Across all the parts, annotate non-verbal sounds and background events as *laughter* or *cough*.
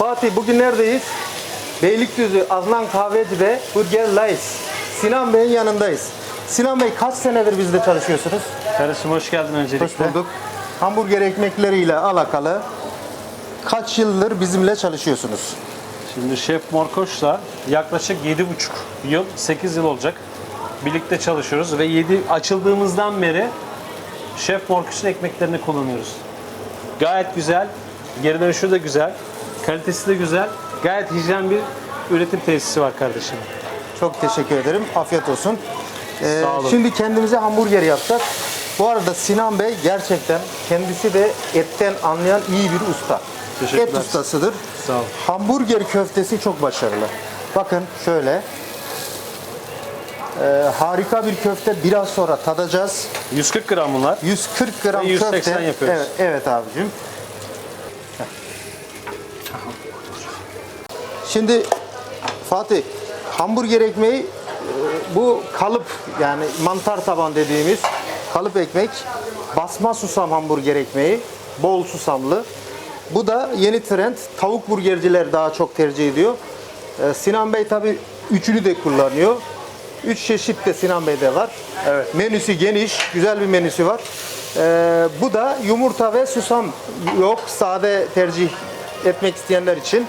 Fatih bugün neredeyiz? Beylikdüzü Adnan Kahveci'de Burger Lice. Sinan Bey'in yanındayız. Sinan Bey kaç senedir bizde çalışıyorsunuz? Kardeşim hoş geldin öncelikle. Hoş bulduk. Hamburger ekmekleriyle alakalı kaç yıldır bizimle çalışıyorsunuz? Şimdi Şef Morkoş'la yaklaşık 7,5 yıl, 8 yıl olacak. Birlikte çalışıyoruz ve 7 açıldığımızdan beri Şef Morkoş'un ekmeklerini kullanıyoruz. Gayet güzel, geri dönüşü de güzel, kalitesi de güzel. Gayet hijyen bir üretim tesisi var kardeşim. Çok teşekkür ederim. Afiyet olsun. Ee, Sağ olun. Şimdi kendimize hamburger yapacağız. Bu arada Sinan Bey gerçekten kendisi de etten anlayan iyi bir usta. Teşekkürler. Et ustasıdır. Sağ ol. Hamburger köftesi çok başarılı. Bakın şöyle. Ee, harika bir köfte biraz sonra tadacağız. 140 gram bunlar. 140 gram Ve 180 köfte. yapıyoruz. Evet, evet abicim. Şimdi Fatih hamburger ekmeği e, bu kalıp yani mantar taban dediğimiz kalıp ekmek basma susam hamburger ekmeği bol susamlı. Bu da yeni trend tavuk burgerciler daha çok tercih ediyor. Ee, Sinan Bey tabi üçünü de kullanıyor. Üç çeşit de Sinan Bey'de var. Evet. Menüsü geniş, güzel bir menüsü var. Ee, bu da yumurta ve susam yok, sade tercih etmek isteyenler için.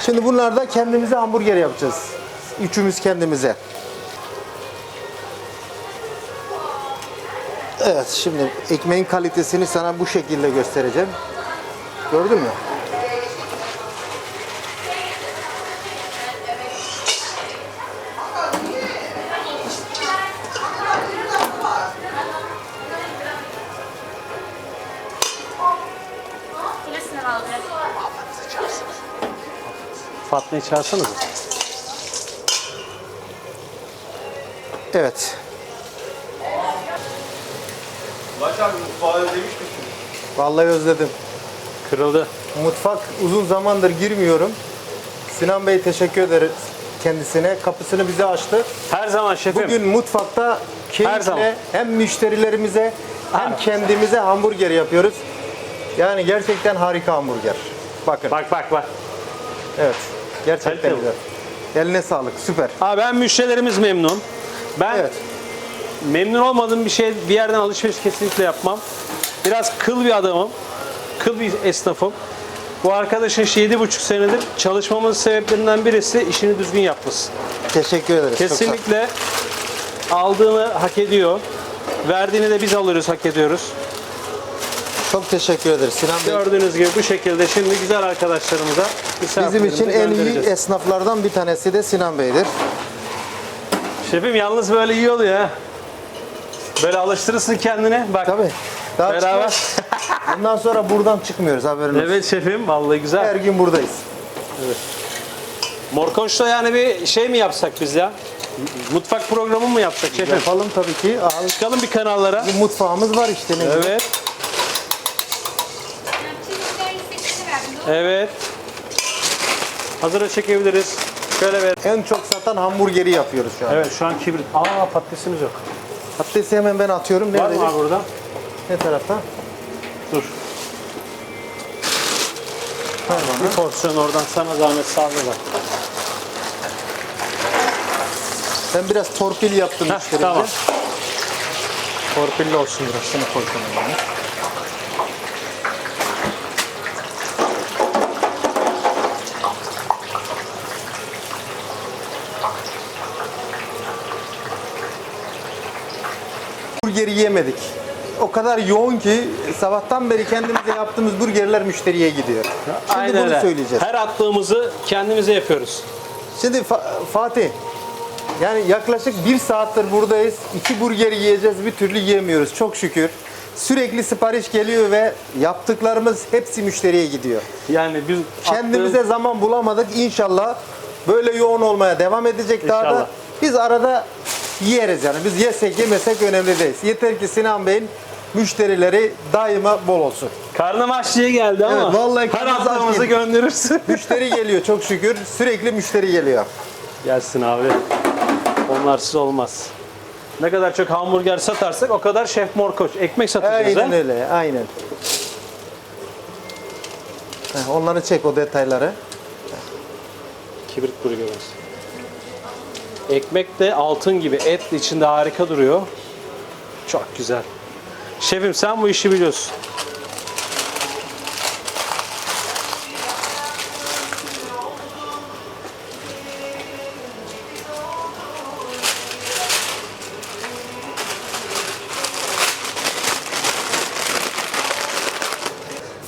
Şimdi bunlarda kendimize hamburger yapacağız. Üçümüz kendimize. Evet, şimdi ekmeğin kalitesini sana bu şekilde göstereceğim. Gördün mü? Çağırsanız. Evet. Baş abi mutfağı özlemiş misin? Vallahi özledim. Kırıldı. Mutfak uzun zamandır girmiyorum. Sinan Bey teşekkür ederiz kendisine. Kapısını bize açtı. Her zaman şefim. Bugün mutfakta keyifle hem müşterilerimize hem kendimize hamburger yapıyoruz. Yani gerçekten harika hamburger. Bakın. Bak bak bak. Evet. Gerçekten Kalite bu. güzel. Eline sağlık. Süper. Abi ben müşterilerimiz memnun. Ben Evet. memnun olmadığım bir şey bir yerden alışveriş kesinlikle yapmam. Biraz kıl bir adamım. Kıl bir esnafım. Bu arkadaşın işte yedi buçuk senedir çalışmamın sebeplerinden birisi işini düzgün yapması. Teşekkür ederiz. Kesinlikle aldığını hak ediyor. Verdiğini de biz alıyoruz, hak ediyoruz. Çok teşekkür ederiz Sinan Bey. Gördüğünüz gibi bu şekilde şimdi güzel arkadaşlarımıza Bizim için en iyi esnaflardan bir tanesi de Sinan Bey'dir. Şefim yalnız böyle iyi oluyor ha. Böyle alıştırırsın kendini. Bak. Tabii. Daha Beraber. Bundan sonra buradan çıkmıyoruz haberin olsun. Evet şefim vallahi güzel. Her gün buradayız. Morkoş'ta yani bir şey mi yapsak biz ya? Mutfak programı mı yapsak şefim? Yapalım tabii ki. Abi, Çıkalım bir kanallara. bir mutfağımız var işte. Ne. Evet, Çizgilerin evet. Hazıra çekebiliriz. Şöyle ver. En çok satan hamburgeri yapıyoruz şu an. Evet şu an kibrit. Aa patatesimiz yok. Patatesi hemen ben atıyorum. Var mı abi burada? Ne tarafta? Dur. Bir porsiyon oradan sana zahmet sağlayalım. Ben biraz torpil yaptım Heh, müşterimize. tamam. Torpilli olsun biraz. Şunu koy kenara. Burgeri yemedik. O kadar yoğun ki sabahtan beri kendimize yaptığımız burgerler müşteriye gidiyor. Şimdi Aynen bunu öyle. söyleyeceğiz. Her attığımızı kendimize yapıyoruz. Şimdi Fa- Fatih, yani yaklaşık bir saattir buradayız. İki burger yiyeceğiz, bir türlü yiyemiyoruz çok şükür. Sürekli sipariş geliyor ve yaptıklarımız hepsi müşteriye gidiyor. Yani biz Kendimize attığımız- zaman bulamadık. İnşallah böyle yoğun olmaya devam edecek daha da. İnşallah. Biz arada yeriz yani. Biz yesek yemesek önemli değil. Yeter ki Sinan Bey'in müşterileri daima bol olsun. Karnım aç diye geldi ama Evet, vallahi her değil. gönderirsin. *laughs* Müşteri geliyor çok şükür. Sürekli müşteri geliyor. Gelsin abi. Onlarsız olmaz. Ne kadar çok hamburger satarsak o kadar Şef Morkoç. Ekmek satacağız Aynen ha? öyle, aynen. Onları çek o detayları. Kibrit burgerimiz. Ekmek de altın gibi. Et de içinde harika duruyor. Çok güzel. Şefim sen bu işi biliyorsun.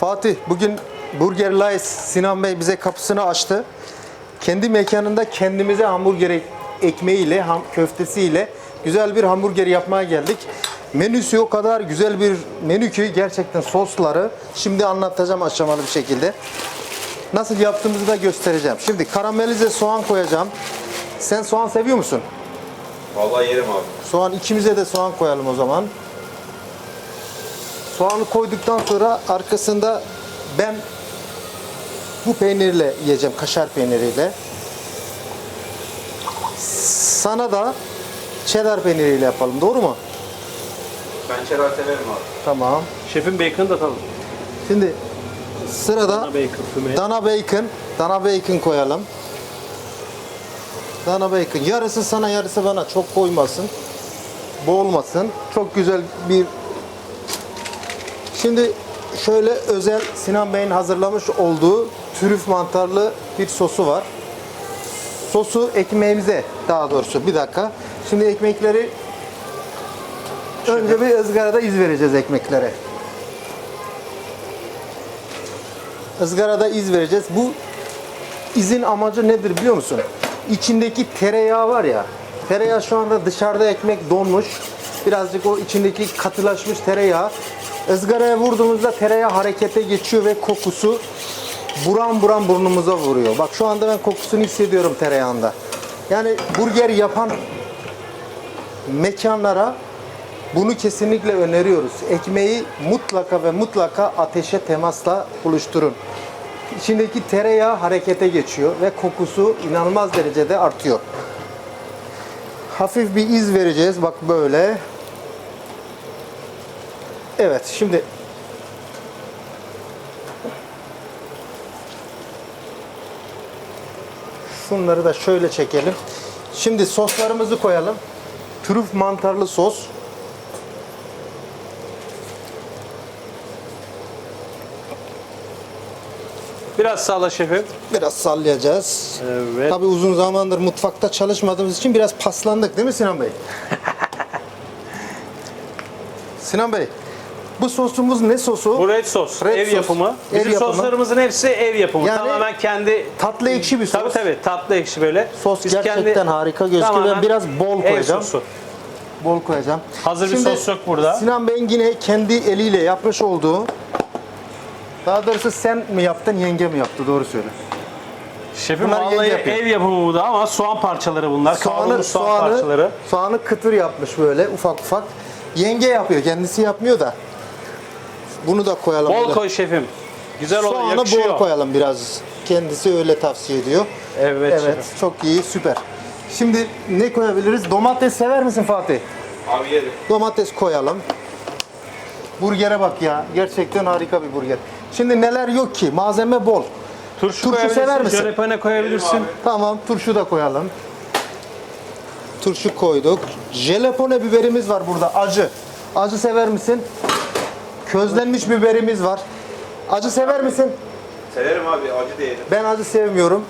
Fatih bugün Burger Lice Sinan Bey bize kapısını açtı. Kendi mekanında kendimize hamburger ekmeğiyle, ham, köftesiyle güzel bir hamburger yapmaya geldik. Menüsü o kadar güzel bir menü ki gerçekten sosları şimdi anlatacağım aşamalı bir şekilde. Nasıl yaptığımızı da göstereceğim. Şimdi karamelize soğan koyacağım. Sen soğan seviyor musun? Vallahi yerim abi. Soğan ikimize de soğan koyalım o zaman. Soğanı koyduktan sonra arkasında ben bu peynirle yiyeceğim, kaşar peyniriyle. Sana da cheddar peyniriyle yapalım, doğru mu? Ben çerar severim abi. Tamam. Şefim bacon'ı da atalım. Şimdi sırada Dana bacon füme. dana bacon, dana bacon koyalım. Dana bacon. Yarısı sana, yarısı bana. Çok koymasın. Boğulmasın. Çok güzel bir Şimdi şöyle özel Sinan Bey'in hazırlamış olduğu trüf mantarlı bir sosu var. Sosu ekmeğimize daha doğrusu bir dakika. Şimdi ekmekleri önce bir ızgarada iz vereceğiz ekmeklere. ızgarada iz vereceğiz. Bu izin amacı nedir biliyor musun? İçindeki tereyağı var ya. Tereyağı şu anda dışarıda ekmek donmuş. Birazcık o içindeki katılaşmış tereyağı. ızgaraya vurduğumuzda tereyağı harekete geçiyor ve kokusu buram buram burnumuza vuruyor. Bak şu anda ben kokusunu hissediyorum tereyağında. Yani burger yapan mekanlara bunu kesinlikle öneriyoruz. Ekmeği mutlaka ve mutlaka ateşe temasla buluşturun. İçindeki tereyağı harekete geçiyor ve kokusu inanılmaz derecede artıyor. Hafif bir iz vereceğiz. Bak böyle. Evet şimdi şunları da şöyle çekelim. Şimdi soslarımızı koyalım. Trüf mantarlı sos. Biraz sağla şefim. Biraz sallayacağız. Evet. Tabii uzun zamandır mutfakta çalışmadığımız için biraz paslandık değil mi Sinan Bey? *laughs* Sinan Bey, bu sosumuz ne sosu? Bu red sos, Red ev sos, yapımı. ev Bizim yapımı. soslarımızın hepsi ev yapımı. Yani Tamamen kendi tatlı ekşi bir sos. Tabii tabii tatlı ekşi böyle. Sos Biz gerçekten harika gözüküyor. Ben biraz bol ev koyacağım. sosu. Bol koyacağım. Hazır bir sos yok burada. Sinan Bey'in yine kendi eliyle yapmış olduğu daha doğrusu sen mi yaptın, yenge mi yaptı? Doğru söyle. Şefim Bunlar vallahi ev yapımı bu da ama soğan parçaları bunlar. Kavrulmuş soğan parçaları. soğanı kıtır yapmış böyle ufak ufak. Yenge yapıyor, kendisi yapmıyor da. Bunu da koyalım. Bol burada. koy şefim. Güzel olur, Soğanı yakışıyor. bol koyalım biraz. Kendisi öyle tavsiye ediyor. Evet, Evet, şefim. çok iyi, süper. Şimdi ne koyabiliriz? Domates sever misin Fatih? Abi yerim. Domates koyalım. Burgere bak ya. Gerçekten harika bir burger. Şimdi neler yok ki? Malzeme bol. Turşu, Turşu sever misin? jalapeno koyabilirsin. Tamam, turşu da koyalım. Turşu koyduk. Jalapeno biberimiz var burada, acı. Acı sever misin? Közlenmiş biberimiz var. Acı sever misin? Severim abi acı yerim. Ben acı sevmiyorum.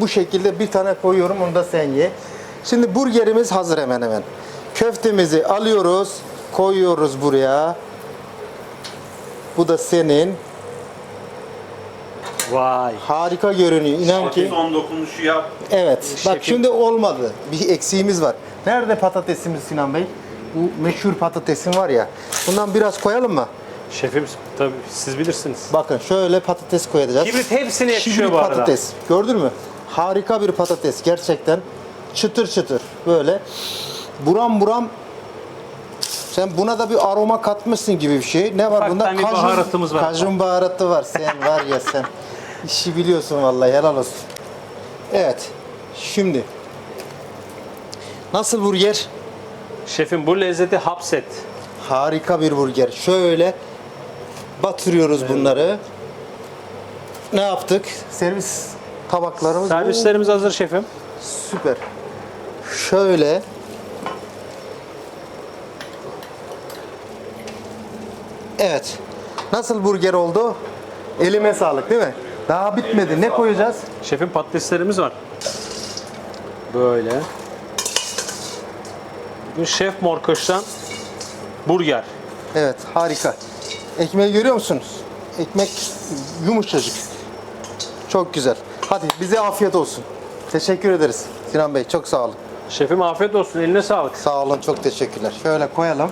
Bu şekilde bir tane koyuyorum, onu da sen ye. Şimdi burgerimiz hazır hemen hemen. Köftemizi alıyoruz, koyuyoruz buraya. Bu da senin. Vay. Harika görünüyor. İnan ki. Son dokunuşu yap. Evet. Bak Şefim- şimdi olmadı. Bir eksiğimiz var. Nerede patatesimiz Sinan Bey? Bu meşhur patatesin var ya. Bundan biraz koyalım mı? Şefim tabii siz bilirsiniz. Bakın şöyle patates koyacağız. Kibrit hepsine yakışıyor Kibrit bu arada. patates. Gördün mü? Harika bir patates gerçekten. Çıtır çıtır böyle. Buram buram sen buna da bir aroma katmışsın gibi bir şey. Ne var Ufaktan bunda? bir baharatımız var. Kajun baharatı var. Sen var ya sen. İşi biliyorsun vallahi helal olsun. Evet. Şimdi Nasıl burger? Şefim bu lezzeti hapset. Harika bir burger. Şöyle batırıyoruz bunları. Ne yaptık? Servis tabaklarımız. Servislerimiz hazır şefim. Süper. Şöyle. Evet. Nasıl burger oldu? Elime sağlık değil mi? Daha bitmedi. Ne koyacağız? Şefim patateslerimiz var. Böyle. Bugün Şef Morkoş'tan burger. Evet, harika. Ekmeği görüyor musunuz? Ekmek yumuşacık. Çok güzel. Hadi bize afiyet olsun. Teşekkür ederiz Sinan Bey. Çok sağ olun. Şefim afiyet olsun. Eline sağlık. Sağ olun, çok teşekkürler. Şöyle koyalım.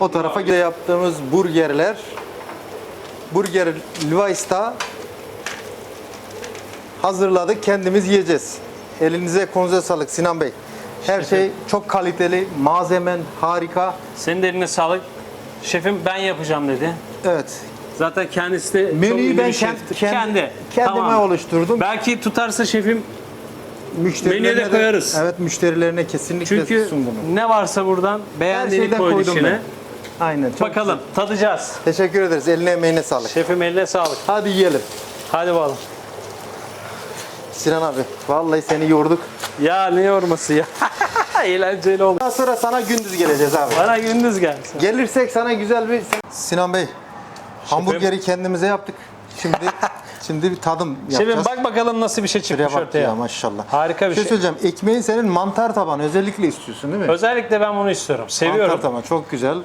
O tarafa gide yaptığımız burgerler. Burger Levi's'ta hazırladık. Kendimiz yiyeceğiz. Elinize konuza sağlık Sinan Bey. Her şey çok kaliteli. Malzemen harika. Senin de eline sağlık. Şefim ben yapacağım dedi. Evet. Zaten kendisi de Menüyü ben kend- kendi- Kendi. kendime Tamam. oluşturdum. Belki tutarsa şefim Menüye de koyarız. Evet, müşterilerine kesinlikle çünkü sundum. ne varsa buradan beğendiğini şeyden koydu koydum içine. ben. Aynen. çok Bakalım tadacağız. Teşekkür ederiz. Eline emeğine sağlık. Şefim eline sağlık. Hadi yiyelim. Hadi bakalım. Sinan abi, vallahi seni yorduk. Ya ne yorması ya. *laughs* Eğlenceli oldu. Daha sonra sana gündüz geleceğiz abi. Bana gündüz gelsin. Gelirsek sana güzel bir... Sinan Bey, hamburgeri kendimize yaptık. Şimdi *laughs* şimdi bir tadım yapacağız. Şefim bak bakalım nasıl bir şey çıkmış Şuraya bak ortaya. ya maşallah. Harika bir şey. söyleyeceğim. Ekmeğin senin mantar tabanı özellikle istiyorsun değil mi? Özellikle ben bunu istiyorum. Seviyorum. Mantar tabanı çok güzel.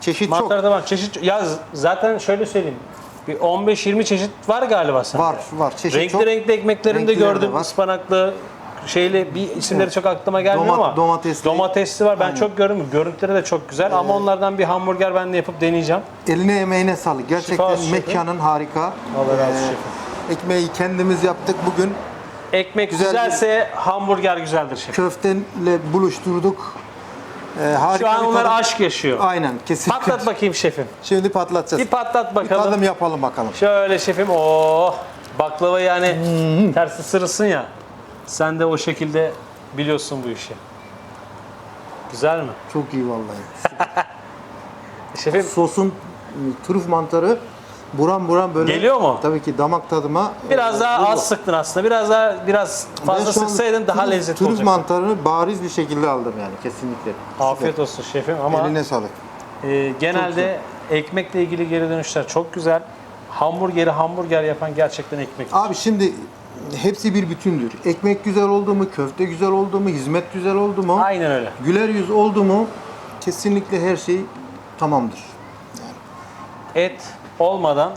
Çeşit Mantar çok. taban çeşit ya z- zaten şöyle söyleyeyim. Bir 15-20 çeşit var galiba sende. Var var çeşit Renkli çok. renkli ekmeklerini de Renklileri de gördüm. var. Ispanaklı şeyli bir isimleri çok aklıma gelmiyor Domat- ama domatesli. domatesli var. Ben Aynen. çok gördüm. Görüntüleri de çok güzel ama onlardan bir hamburger ben de yapıp deneyeceğim. Eline emeğine sağlık. Gerçekten olsun şefim. mekanın harika. Allah razı olsun Ee, şefim. Ekmeği kendimiz yaptık bugün. Ekmek Güzel güzelse hamburger güzeldir şef. Köftenle buluşturduk. Ee, harika Şu an bir onlar tadım. aşk yaşıyor. Aynen kesinlikle. Patlat bakayım şefim. Şimdi patlatacağız. Bir patlat Bir bakalım. tadım yapalım bakalım. Şöyle şefim. Oh! Baklava yani Hmm. ters ısırırsın ya. Sen de o şekilde biliyorsun bu işi. Güzel mi? Çok iyi vallahi. *laughs* Şefim Sosun trüf mantarı buram buram böyle. Geliyor mu? Tabii ki damak tadıma. biraz e, daha vurdu. az sıktın aslında. Biraz daha biraz fazla sıksaydın daha trüf- lezzetli Trüf olacaktı. mantarını bariz bir şekilde aldım yani kesinlikle. Afiyet olsun şefim ama Eline sağlık. e, genelde ekmekle ilgili geri dönüşler çok güzel. Hamburgeri hamburger yapan gerçekten ekmek. Abi şimdi hepsi bir bütündür. Ekmek güzel oldu mu, köfte güzel oldu mu, hizmet güzel oldu mu, Aynen öyle. güler yüz oldu mu kesinlikle her şey tamamdır. Et olmadan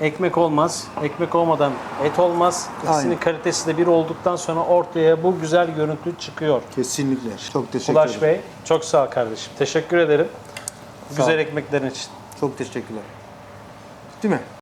ekmek olmaz. Ekmek olmadan et olmaz. İkisinin Aynen. kalitesi de bir olduktan sonra ortaya bu güzel görüntü çıkıyor. Kesinlikle. Çok teşekkür Ulaş ederim. Bey çok sağ ol kardeşim. Teşekkür ederim. Sağ Güzel ol. ekmeklerin için. Çok teşekkürler. Değil mi?